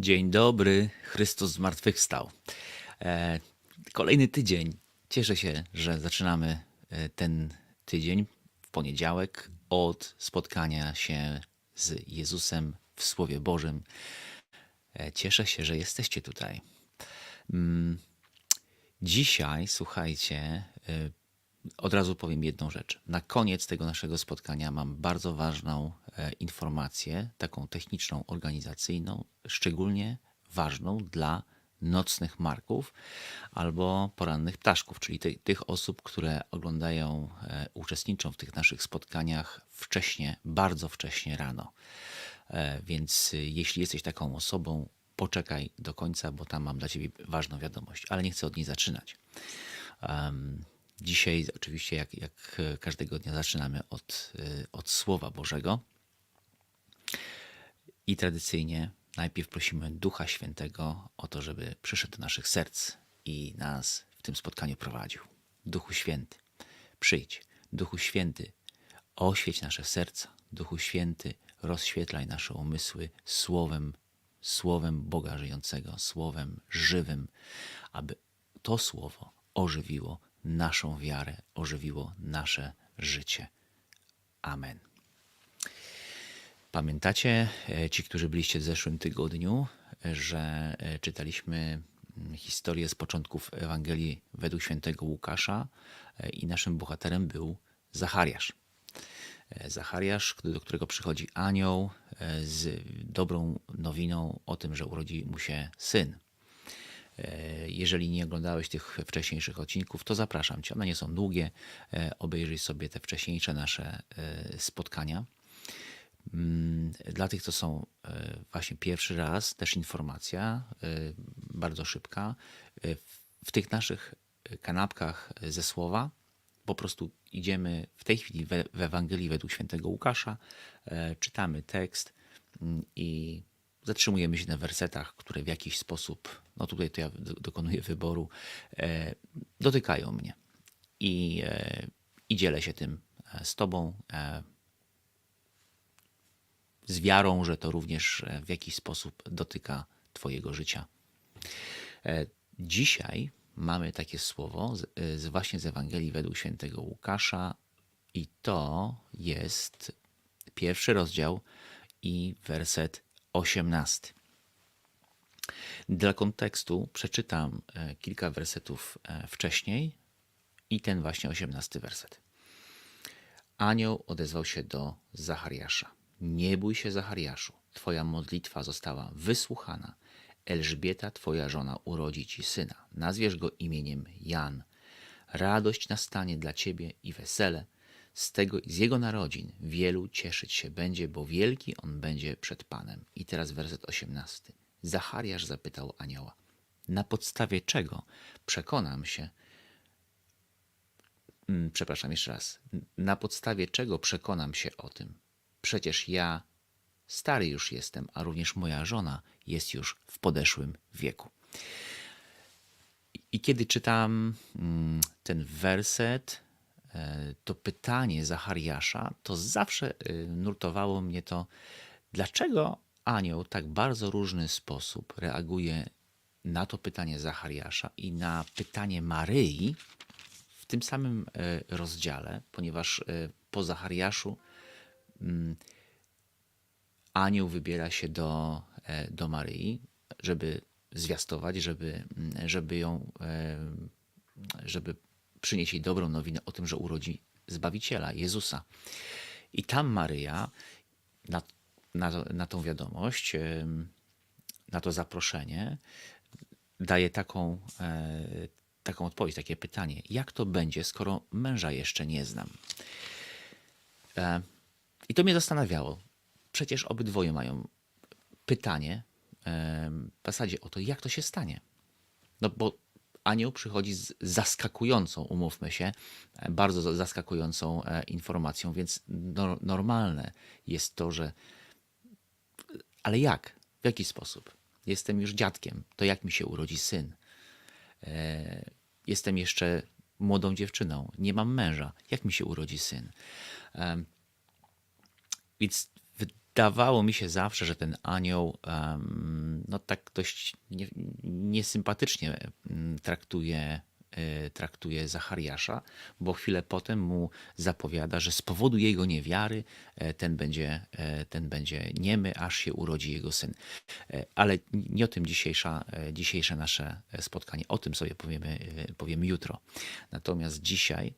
Dzień dobry, Chrystus zmartwychwstał. E, kolejny tydzień. Cieszę się, że zaczynamy e, ten tydzień w poniedziałek od spotkania się z Jezusem w Słowie Bożym. E, cieszę się, że jesteście tutaj. Mm, Dzisiaj, słuchajcie, od razu powiem jedną rzecz. Na koniec tego naszego spotkania mam bardzo ważną informację, taką techniczną, organizacyjną, szczególnie ważną dla nocnych marków albo porannych ptaszków, czyli ty, tych osób, które oglądają, e, uczestniczą w tych naszych spotkaniach wcześnie, bardzo wcześnie rano. E, Więc jeśli jesteś taką osobą, poczekaj do końca, bo tam mam dla ciebie ważną wiadomość, ale nie chcę od niej zaczynać. Em, Dzisiaj oczywiście, jak, jak każdego dnia, zaczynamy od, od Słowa Bożego. I tradycyjnie najpierw prosimy Ducha Świętego o to, żeby przyszedł do naszych serc i nas w tym spotkaniu prowadził. Duchu Święty, przyjdź. Duchu Święty, oświeć nasze serca. Duchu Święty, rozświetlaj nasze umysły słowem, słowem Boga żyjącego, słowem żywym, aby to słowo ożywiło naszą wiarę, ożywiło nasze życie. Amen. Pamiętacie, e, ci, którzy byliście w zeszłym tygodniu, e, że e, czytaliśmy mm, historię z początków Ewangelii według świętego Łukasza i naszym bohaterem był Zachariasz. Zachariasz, do którego przychodzi anioł z dobrą nowiną o tym, że urodzi mu się syn. Jeżeli nie oglądałeś tych wcześniejszych odcinków, to zapraszam Cię. One nie są długie. Obejrzyj sobie te wcześniejsze nasze spotkania. Mm, Dla tych, co są e, właśnie pierwszy raz, też informacja e, bardzo szybka. E, w- tych naszych kanapkach ze słowa po prostu idziemy w tej chwili w Ewangelii według świętego Łukasza, czytamy tekst mm, i zatrzymujemy się na wersetach, które w jakiś sposób, no tutaj to ja do- dokonuję wyboru, dotykają mnie. I, I dzielę się tym z Tobą, z wiarą, że to również e, w jakiś sposób dotyka Twojego życia. E, Dzisiaj mamy takie słowo z, e, z właśnie z Ewangelii według świętego Łukasza i to jest pierwszy rozdział i werset 18. Dla kontekstu przeczytam kilka wersetów wcześniej i ten właśnie 18 werset. Anioł odezwał się do Zachariasza. Nie bój się, Zachariaszu, twoja modlitwa została wysłuchana. Elżbieta, twoja żona, urodzi ci syna. Nazwiesz go imieniem Jan. Radość nastanie dla ciebie i wesele. Z, tego, z jego narodzin wielu cieszyć się będzie, bo wielki on będzie przed Panem. I teraz werset 18. Zachariasz zapytał anioła, na podstawie czego przekonam się, Mm, Przepraszam jeszcze raz. Na podstawie czego przekonam się o tym? Przecież ja stary już jestem, a również moja żona jest już w podeszłym wieku. I kiedy czytam mm, ten werset, e, to pytanie Zachariasza, to zawsze y, nurtowało mnie to, dlaczego anioł tak bardzo różny sposób reaguje na to pytanie Zachariasza i na pytanie Maryi, w tym samym e, rozdziale, ponieważ e, po Zachariaszu anioł wybiera się do, e, do Maryi, żeby zwiastować, żeby, mm, żeby ją, e, żeby przynieść jej dobrą nowinę o tym, że urodzi Zbawiciela, Jezusa. I tam Maryja na, na, na tą wiadomość, em, na to zaproszenie, daje taką, e, taką odpowiedź, takie pytanie: jak to będzie, skoro męża jeszcze nie znam? I to mnie zastanawiało. Przecież obydwoje mają pytanie w zasadzie o to, jak to się stanie. No bo anioł przychodzi z zaskakującą, umówmy się, e, bardzo za- zaskakującą e, informacją, więc no, normalne jest to, że ale jak? W jaki sposób? Jestem już dziadkiem, to jak mi się urodzi syn? E, Jestem jeszcze młodą dziewczyną, nie mam męża, jak mi się urodzi syn? Więc wydawało mi się zawsze, że ten anioł em, no tak dość nie, niesympatycznie em, traktuje, e, traktuje Zachariasza, bo chwilę potem mu zapowiada, że z powodu jego niewiary e, ten będzie, e, ten będzie niemy, aż się urodzi jego syn. E, Ale nie o tym dzisiejsza, dzisiejsze nasze spotkanie. O tym sobie powiemy, powiemy jutro. Natomiast dzisiaj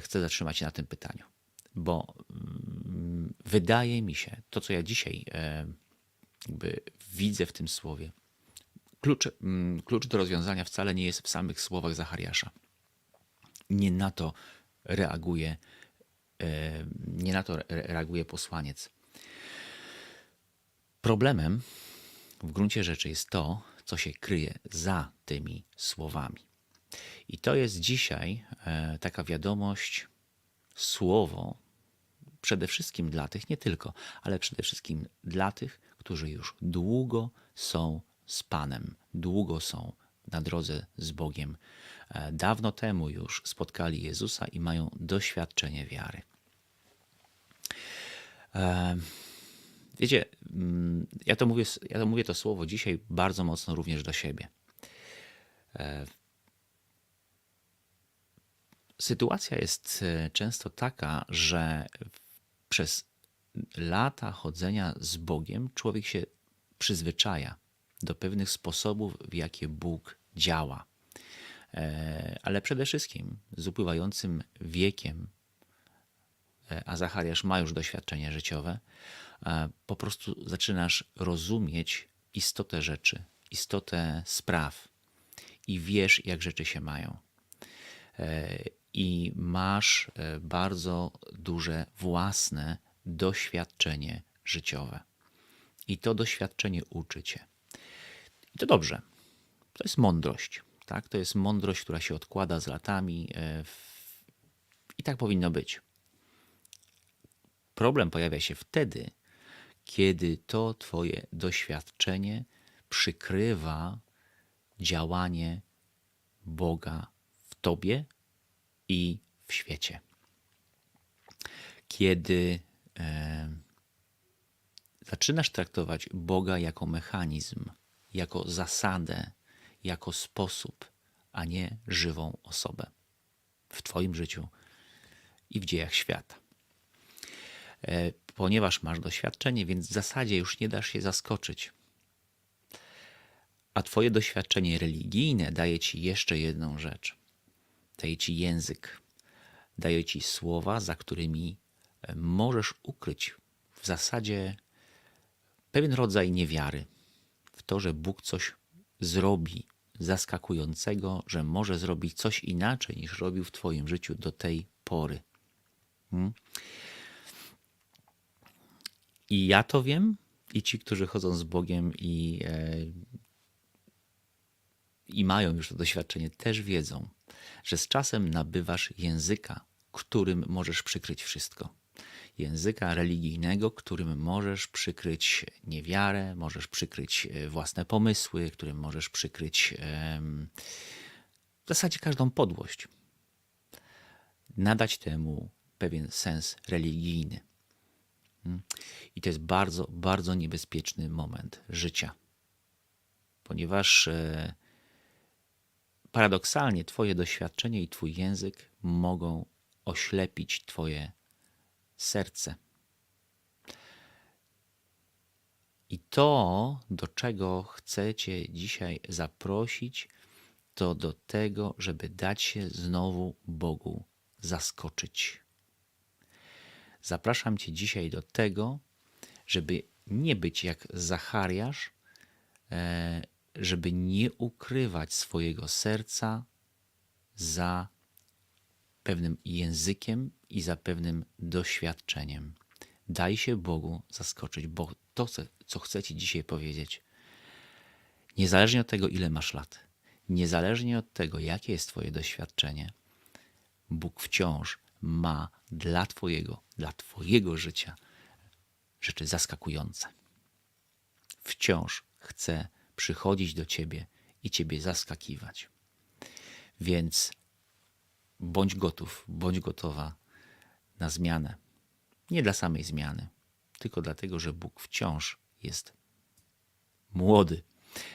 chcę zatrzymać się na tym pytaniu, bo mm, wydaje mi się, to co ja dzisiaj e, jakby widzę w tym słowie, klucz, mm, klucz do rozwiązania wcale nie jest w samych słowach Zachariasza. Nie na to reaguje, e, nie na to re- reaguje posłaniec. Problemem w gruncie rzeczy jest to, co się kryje za tymi słowami. I to jest dzisiaj e, taka wiadomość, słowo, przede wszystkim dla tych, nie tylko, ale przede wszystkim dla tych, którzy już długo są z Panem, długo są na drodze z Bogiem. E, Dawno temu już spotkali Jezusa i mają doświadczenie wiary. E, Wiecie, mm, ja to mówię, ja to mówię to słowo dzisiaj bardzo mocno również do siebie. E, Sytuacja jest często taka, że przez lata chodzenia z Bogiem człowiek się przyzwyczaja do pewnych sposobów, w jakie Bóg działa. E, Ale przede wszystkim z upływającym wiekiem e, a Zachariasz ma już doświadczenie życiowe, e, po prostu zaczynasz rozumieć istotę rzeczy, istotę spraw i wiesz, jak rzeczy się mają. I masz e, bardzo duże własne doświadczenie życiowe. I to doświadczenie uczy cię. I to dobrze. To jest mądrość. Tak? To jest mądrość, która się odkłada z latami. e, I tak powinno być. Problem pojawia się wtedy, kiedy to Twoje doświadczenie przykrywa działanie Boga w Tobie i w świecie. Kiedy e, zaczynasz traktować Boga jako mechanizm, jako zasadę, jako sposób, a nie żywą osobę w Twoim życiu i w dziejach świata. E, Ponieważ masz doświadczenie, więc w zasadzie już nie dasz się zaskoczyć. A Twoje doświadczenie religijne daje Ci jeszcze jedną rzecz. Daje Ci język, daje Ci słowa, za którymi e, możesz ukryć w zasadzie pewien rodzaj niewiary w to, że Bóg coś zrobi zaskakującego, że może zrobić coś inaczej niż robił w Twoim życiu do tej pory. Hmm? I ja to wiem, i ci, którzy chodzą z Bogiem i, e, i mają już to doświadczenie, też wiedzą, że z czasem nabywasz języka, którym możesz przykryć wszystko. Języka religijnego, którym możesz przykryć niewiarę, możesz przykryć e, własne pomysły, którym możesz przykryć w zasadzie każdą podłość. Nadać temu pewien sens religijny. I to jest bardzo, bardzo niebezpieczny moment życia. Ponieważ e, paradoksalnie Twoje doświadczenie i Twój język mogą oślepić Twoje serce. I to, do czego chcę Cię dzisiaj zaprosić, to do tego, żeby dać się znowu Bogu zaskoczyć. Zapraszam Cię dzisiaj do tego, żeby nie być jak Zachariasz, e, żeby nie ukrywać swojego serca za pewnym językiem i za pewnym doświadczeniem. Daj się Bogu zaskoczyć, bo to, co- chcę Ci dzisiaj powiedzieć, niezależnie od tego, ile masz lat, niezależnie od tego, jakie jest Twoje doświadczenie, Bóg wciąż ma dla Twojego, dla Twojego życia rzeczy zaskakujące. Wciąż chce przychodzić do Ciebie i Ciebie zaskakiwać. Więc bądź gotów, bądź gotowa na zmianę. Nie dla samej zmiany, tylko dlatego, że Bóg wciąż jest młody,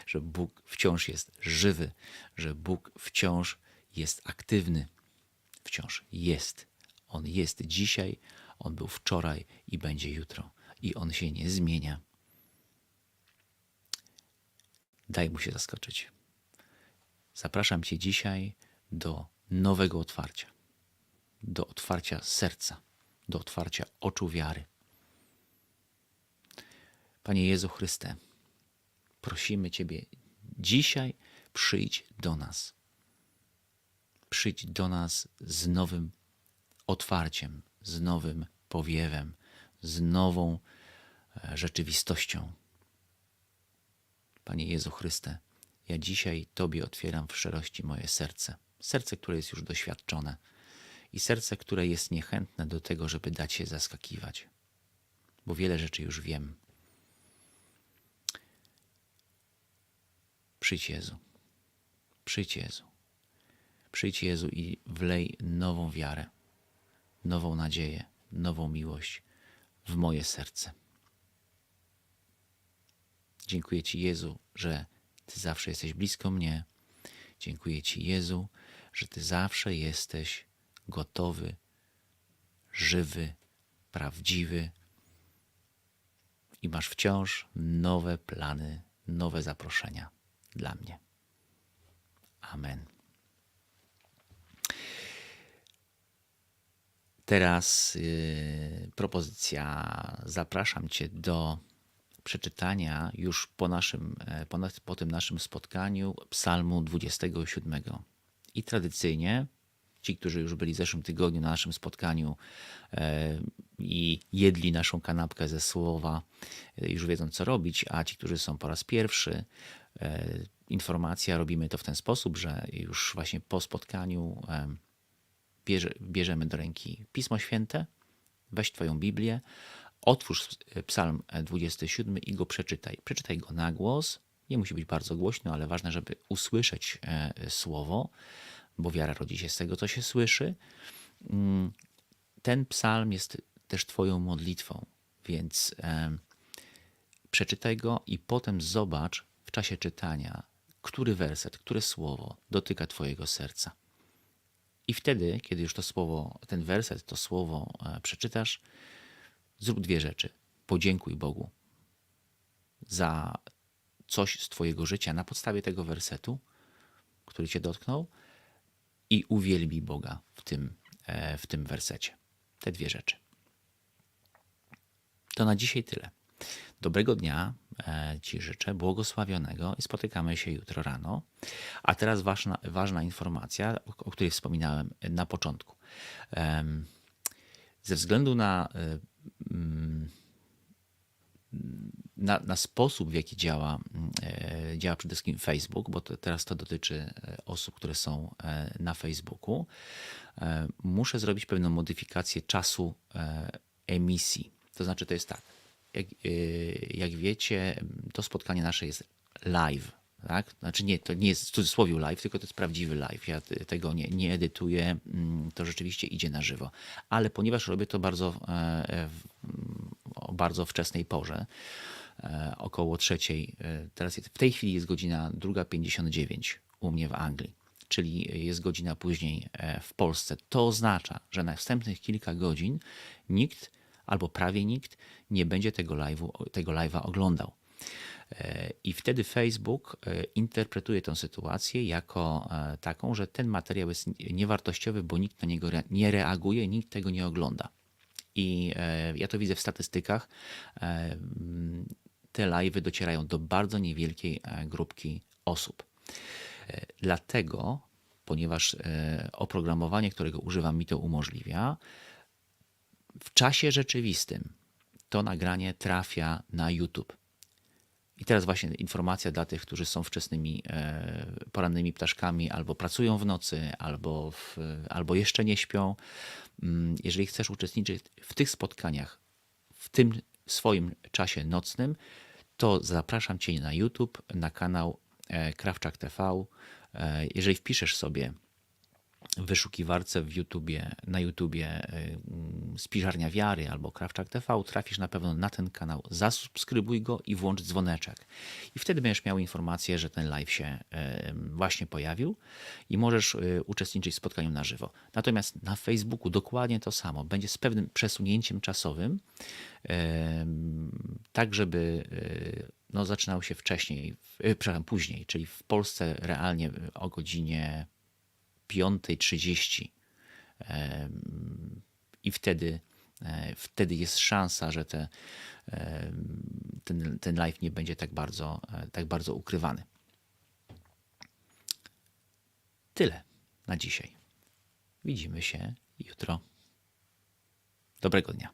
że Bóg wciąż jest żywy, że Bóg wciąż jest aktywny. Wciąż jest. On jest dzisiaj, on był wczoraj i będzie jutro. I on się nie zmienia. Daj mu się zaskoczyć. Zapraszam Cię dzisiaj do nowego otwarcia, do otwarcia serca, do otwarcia oczu wiary. Panie Jezu Chryste, prosimy Ciebie dzisiaj przyjdź do nas. Przyjdź do nas z nowym otwarciem, z nowym powiewem, z nową e, rzeczywistością. Panie Jezu Chryste, ja dzisiaj Tobie otwieram w szczerości moje serce. Serce, które jest już doświadczone i serce, które jest niechętne do tego, żeby dać się zaskakiwać, bo wiele rzeczy już wiem. Przyjdź Jezu, przyjdź Jezu, przyjdź Jezu i wlej nową wiarę, nową nadzieję, nową miłość w moje serce. Dziękuję Ci, Jezu, że Ty zawsze jesteś blisko mnie. Dziękuję Ci, Jezu, że Ty zawsze jesteś gotowy, żywy, prawdziwy i masz wciąż nowe plany, nowe zaproszenia dla mnie. Amen. Teraz yy, propozycja. Zapraszam Cię do przeczytania już po, naszym, e, po, po tym naszym spotkaniu Psalmu 27. I tradycyjnie ci, którzy już byli w zeszłym tygodniu na naszym spotkaniu e, i jedli naszą kanapkę ze słowa, e, już wiedzą co robić, a ci, którzy są po raz pierwszy, informacja, robimy to w ten sposób, że już właśnie po spotkaniu bierze, bierzemy do ręki Pismo Święte, weź Twoją Biblię, Otwórz Psalm 27 i go przeczytaj. Przeczytaj go na głos. Nie musi być bardzo głośno, ale ważne, żeby usłyszeć e, słowo, bo wiara rodzi się z tego, co się słyszy. Mm, ten psalm jest też Twoją modlitwą, więc e, przeczytaj go i potem zobacz w czasie czytania, który werset, które słowo dotyka Twojego serca. I wtedy, kiedy już to słowo, ten werset, to słowo e, przeczytasz, Zrób dwie rzeczy. Podziękuj Bogu za coś z Twojego życia na podstawie tego wersetu, który Cię dotknął, i uwielbij Boga w tym, e, w tym wersecie. Te dwie rzeczy. To na dzisiaj tyle. Dobrego dnia e, Ci życzę, błogosławionego i spotykamy się jutro rano. A teraz ważna, ważna informacja, o której wspominałem na początku. Ze względu na e, na, na, sposób, w jaki działa, e, działa przede wszystkim Facebook, bo to, teraz to dotyczy e, osób, które są e, na Facebooku, muszę zrobić pewną modyfikację czasu emisji. To znaczy, to jest tak, jak, jak wiecie, to spotkanie nasze jest live tak? Znaczy nie, to nie jest w cudzysłowie live, tylko to jest prawdziwy live. Ja tego nie, nie edytuję, mm, to rzeczywiście idzie na żywo. Ale ponieważ robię to bardzo, e, e, o bardzo wczesnej porze, e, około trzeciej, teraz jest, w tej chwili jest godzina 2.59 u mnie w Anglii, czyli jest godzina później w Polsce. To oznacza, że na następnych kilka godzin nikt albo prawie nikt nie będzie tego live'a tego live'a oglądał. I wtedy Facebook e, interpretuje tę sytuację jako e, taką, że ten materiał jest niewartościowy, bo nikt na niego nie reaguje, nikt tego nie ogląda. I e, ja to widzę w statystykach. Te live'y docierają do bardzo niewielkiej grupki osób. Dlatego, ponieważ oprogramowanie, którego używam, mi to umożliwia, w czasie rzeczywistym to nagranie trafia na YouTube. I teraz właśnie informacja dla tych, którzy są wczesnymi e, porannymi ptaszkami, albo pracują w nocy, albo, w, albo jeszcze nie śpią. Mm, jeżeli chcesz uczestniczyć w tych spotkaniach, w tym swoim czasie nocnym, to zapraszam Cię na YouTube, na kanał e, Krawczak TV. E, jeżeli wpiszesz sobie wyszukiwarce w YouTubie, na YouTubie y, Spiżarnia Wiary albo Krawczak TV, trafisz na pewno na ten kanał. Zasubskrybuj go i włącz dzwoneczek. I wtedy będziesz miał informację, że ten live się y, właśnie pojawił i możesz y, uczestniczyć w spotkaniu na żywo. Natomiast na Facebooku dokładnie to samo. Będzie z pewnym przesunięciem czasowym, tak żeby no, zaczynał się wcześniej, przepraszam, później, czyli w Polsce realnie o godzinie 5.30 em, i wtedy, e, wtedy jest szansa, że te, ten, ten live nie będzie tak bardzo, e, tak bardzo ukrywany. Tyle na dzisiaj. Widzimy się jutro. Dobrego dnia.